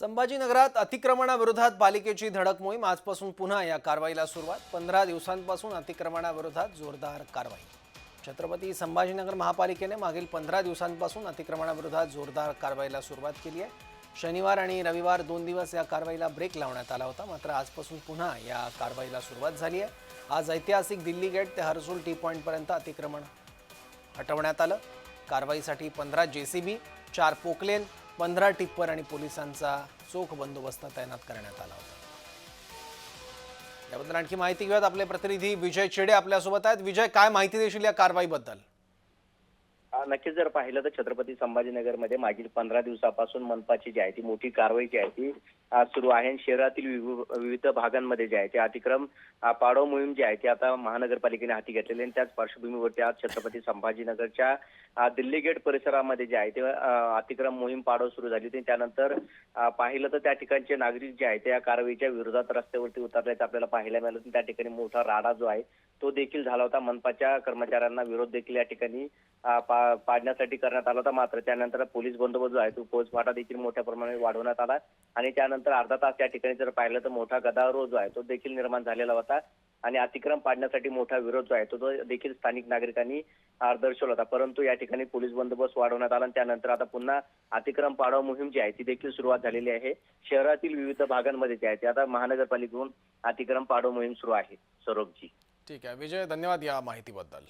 संभाजीनगरात अतिक्रमणाविरोधात पालिकेची धडक मोहीम आजपासून पुन्हा या कारवाईला सुरुवात. पंधरा दिवसांपासून अतिक्रमणाविरोधात जोरदार कारवाई. छत्रपती संभाजीनगर महापालिकेने मागील पंधरा दिवसांपासून अतिक्रमणाविरोधात जोरदार कारवाईला सुरुवात केली आहे. शनिवार आणि रविवार दोन दिवस या कारवाईला ब्रेक लावण्यात आला होता. मात्र आजपासून पुन्हा या कारवाईला सुरुवात झाली आहे. आज ऐतिहासिक दिल्ली गेट ते हर्सुल टी पॉईंटपर्यंत अतिक्रमण हटवण्यात आलं. कारवाईसाठी पंधरा जे सी बी चार पोकलेन पंधरा टिप्पर आणि पोलिसांचा चोख बंदोबस्त तैनात करण्यात आला होता. याबद्दल आणखी माहिती घेऊयात. आपले प्रतिनिधी विजय चेडे आपल्यासोबत आहेत. विजय काय माहिती देशील या कारवाईबद्दल? नक्कीच जर पाहिलं तर छत्रपती संभाजीनगरमध्ये मागील पंधरा दिवसापासून मनपाची जी आहे ती मोठी कारवाई जी आहे ती सुरू आहे आणि शहरातील विविध भागांमध्ये जे आहे ते अतिक्रम पाडव मोहीम जी आहे ती आता महानगरपालिकेने हाती घेतलेली आणि त्याच पार्श्वभूमीवरती आज छत्रपती संभाजीनगरच्या दिल्ली गेट परिसरामध्ये जे आहे ते अतिक्रम मोहीम पाडव सुरू झाली होती त्यानंतर पाहिलं तर त्या ठिकाणचे नागरिक जे आहे त्या कारवाईच्या विरोधात रस्त्यावरती उतरल्याचं आपल्याला पाहायला मिळालं. त्या ठिकाणी मोठा राडा जो आहे तो देखील झाला होता. मनपाच्या कर्मचाऱ्यांना विरोध देखील या ठिकाणी पा- पाडण्यासाठी करण्यात आला होता. मात्र त्यानंतर पोलीस बंदोबस्त जो आहे तो फौजफाटा देखील मोठ्या प्रमाणात वाढवण्यात आला. आणि त्यानंतर अर्धा तास या ठिकाणी जर पाहिलं तर मोठा गदारोळ जो आहे तो देखील निर्माण झालेला होता. आणि अतिक्रम पाडण्यासाठी मोठा विरोध जो आहे तो तो देखील स्थानिक नागरिकांनी दर्शवला होता. परंतु या ठिकाणी पोलीस बंदोबस्त वाढवण्यात आला आणि त्यानंतर आता पुन्हा अतिक्रम पाडव मोहीम जी आहे ती देखील सुरुवात झालेली आहे. शहरातील विविध भागांमध्ये जे आहे ते. आता महानगरपालिकेहून अतिक्रम पाडव मोहीम सुरू आहे. सौरभजी. ठीक आहे. विजय धन्यवाद या माहितीबद्दल.